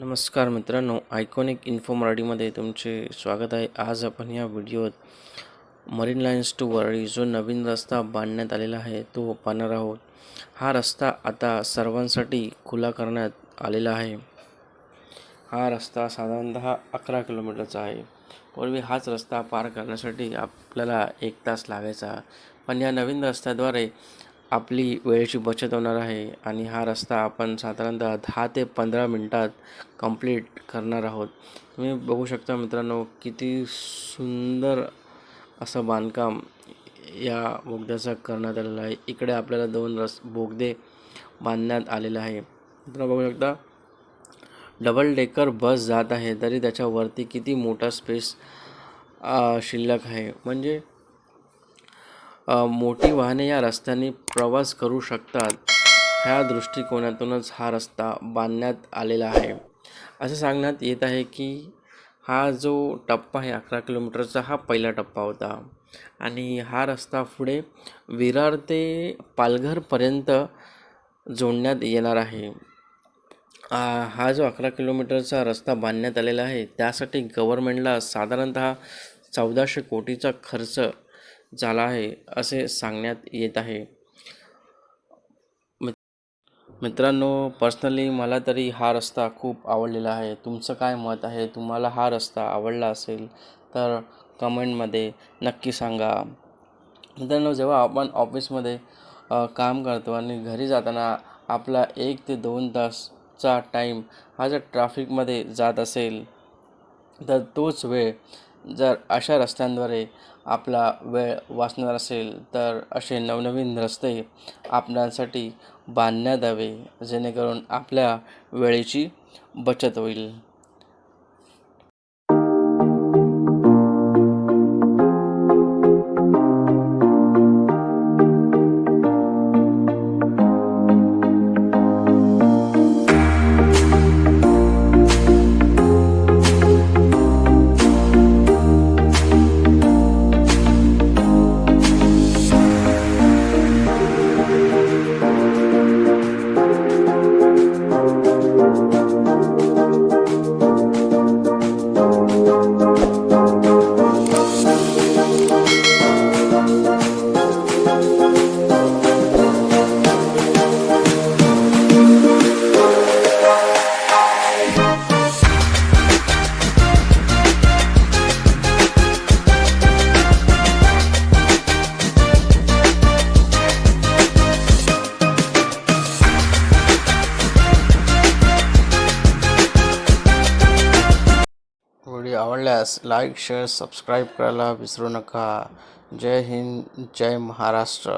नमस्कार मित्रांनो iconic info मराठीमध्ये तुमचे स्वागत आहे. आज आपण या व्हिडिओत मरीन लाईन्स टू वरळी जो नवीन रस्ता बांधण्यात आलेला आहे तो पाहणार आहोत. हा रस्ता आता सर्वांसाठी खुला करण्यात आलेला आहे. हा रस्ता साधारणतः अकरा किलोमीटरचा आहे. पूर्वी हाच रस्ता पार करण्यासाठी आपल्याला एक तास लागायचा. पण या नवीन रस्त्याद्वारे आपली वेळेची बचत होणार आहे आणि हा रस्ता आपण साधारणतः दहा ते पंधरा मिनटात कंप्लीट करणार आहोत. तुम्ही बघू शकता मित्रांनो किती सुंदर असं बांधकाम या बोगद्याचं करण्यात आलेलं आहे. इकडे आपल्याला दोन रस बोगदे बांधण्यात आलेले आहे. मित्रांनो बघू शकता डबल डेकर बस जात आहे तरी त्याच्यावरती किती मोठा स्पेस शिल्लक आहे. म्हणजे मोठी वाहने या रस्त्याने प्रवास करू शकतात. ह्या दृष्टिकोनातूनच हा रस्ता बांधण्यात आलेला आहे. असं सांगण्यात येत आहे की हा जो टप्पा आहे अकरा किलोमीटरचा हा पहिला टप्पा होता. आणि हा रस्ता पुढे विरार ते पालघरपर्यंत जोडण्यात येणार आहे. हा जो अकरा किलोमीटरचा रस्ता बांधण्यात आलेला आहे त्यासाठी गव्हर्मेंटला साधारणतः चौदाशे कोटीचा खर्च झाला आहे असे सांगण्यात येत आहे. मित्रांनो पर्सनली मला तरी हा रस्ता खूप आवडलेला आहे. तुमचं काय मत आहे? तुम्हाला हा रस्ता आवडला असेल तर कमेंटमध्ये नक्की सांगा. मित्रांनो जेव्हा आपण ऑफिसमध्ये काम करतो आणि घरी जाताना आपला एक ते दोन तासचा टाईम हा जर ट्रॅफिकमध्ये जात असेल तर तोच वेळ जर अशा रस्त्यांद्वारे आपला वेळ वाचणार असेल तर असे नवनवीन रस्ते आपणासाठी बांधण्यात यावे जेणेकरून आपल्या वेळेची बचत होईल. आवडल्यास लाईक शेअर सबस्क्राईब करायला विसरू नका. जय हिंद जय महाराष्ट्र.